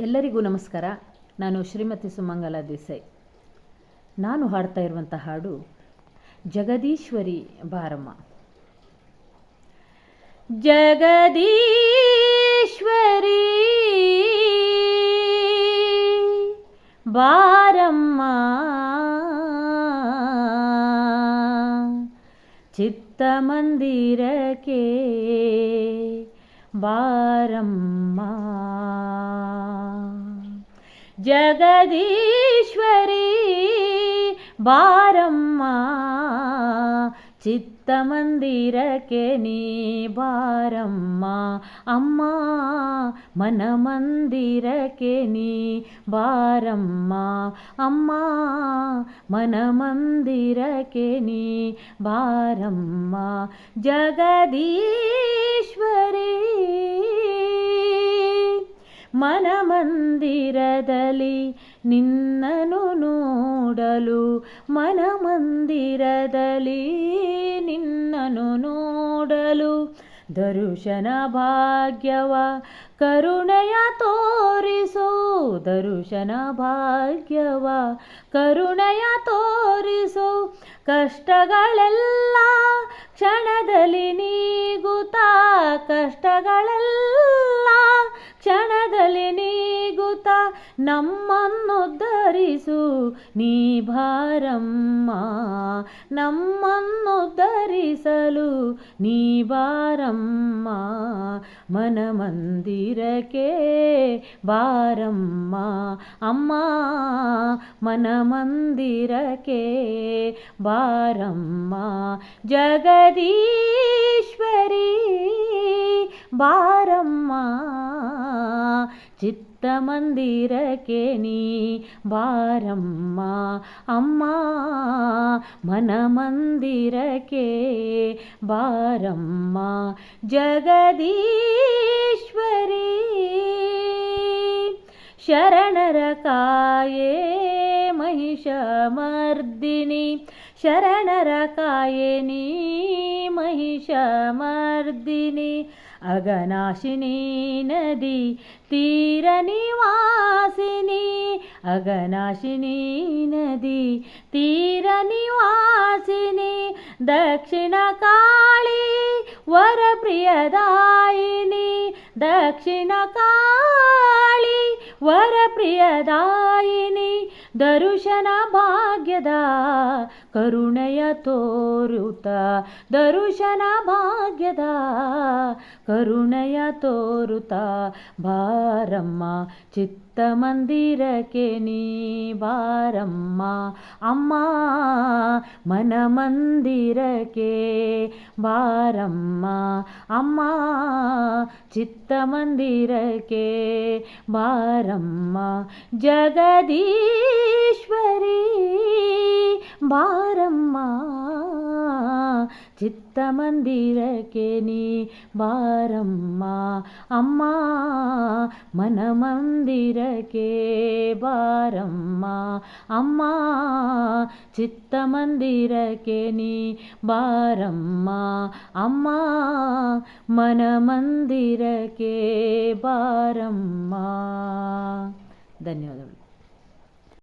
ಎಲ್ಲರಿಗೂ ನಮಸ್ಕಾರ. ನಾನು ಶ್ರೀಮತಿ ಸುಮಂಗಲ ದೇಸಾಯಿ. ನಾನು ಹಾಡ್ತಾ ಇರುವಂಥ ಹಾಡು ಜಗದೀಶ್ವರಿ ಬಾರಮ್ಮ. ಜಗದೀಶ್ವರಿ ಬಾರಮ್ಮ. వారమ్మా జగదీశ్వరి బారమ్మా చిత్తమందిరకే నీ బారమ్మా. అమ్మా మన మందిరకే నీ బారమ్మా. అమ్మా మన నీ బారమ్మా. జగదీశ్వరి ಮನಮಂದಿರದಲ್ಲಿ ನಿನ್ನನು ನೋಡಲು ಮನಮಂದಿರದಲ್ಲಿ ನಿನ್ನನು ನೋಡಲು ದರುಶನ ಭಾಗ್ಯವ ಕರುಣೆಯ ತೋರಿಸು, ದರುಶನ ಭಾಗ್ಯವ ಕರುಣೆಯ ತೋರಿಸು, ಕಷ್ಟಗಳೆಲ್ಲ ಕ್ಷಣದಲ್ಲಿ ನೀಗುತ್ತಾ ಕಷ್ಟಗಳೆಲ್ಲ ನಮ್ಮನ್ನು ಧರಿಸು ನೀ ಬಾರಮ್ಮ ನಮ್ಮನ್ನು ಧರಿಸಲು ನೀ ಬಾರಮ್ಮ ಮನಮಂದಿರಕ್ಕೆ ಬಾರಮ್ಮ ಅಮ್ಮ ಮನಮಂದಿರಕ್ಕೆ ಬಾರಮ್ಮ ಜಗದೀಶ್ವರಿ ಬಾರಮ್ಮ मन्दिरके नि बारम्मा अम्मा मनमन्दिरके। बारम्मा जगदीश्वरी। शरणरकाय महिषमर्दिनि। शरणरकायिनी महिषमर्दिनि। अगनाशिनी नदी तीरनिवासिनी अगनाशिनी नदी तीरनिवासिनी दक्षिणकाळी वरप्रियदायिनी दक्षिणकाळी वरप्रियदायिनी दर्शनभाग्यदा ಕರುಣೆಯ ತೋರುತ, ದರುಶನ ಭಾಗ್ಯದ ಕರುಣೆಯ ತೋರುತ. ಬಾರಮ್ಮ, ಚಿತ್ತಮಂದಿರಕ್ಕೆ ನೀ ಬಾರಮ್ಮ. ಅಮ್ಮ ಮನ ಮಂದಿರಕ್ಕೆ ಬಾರಮ್ಮ. ಅಮ್ಮ ಚಿತ್ತ ಮಂದಿರಕ್ಕೆ ಬಾರಮ್ಮ. ಜಗದೀಶ್ವರಿ ಬಾರಮ್ಮ ಚಿತ್ತಮಂದಿರಕ್ಕೆ ನೀ ಬಾರಮ್ಮ ಅಮ್ಮ ಮನಮಂದಿರಕ್ಕೆ ಬಾರಮ್ಮ ಅಮ್ಮ ಚಿತ್ತಮಂದಿರಕ್ಕೆ ನೀ ಬಾರಮ್ಮ ಅಮ್ಮ ಮನಮಂದಿರಕ್ಕೆ ಬಾರಮ್ಮ ಧನ್ಯವಾದಗಳು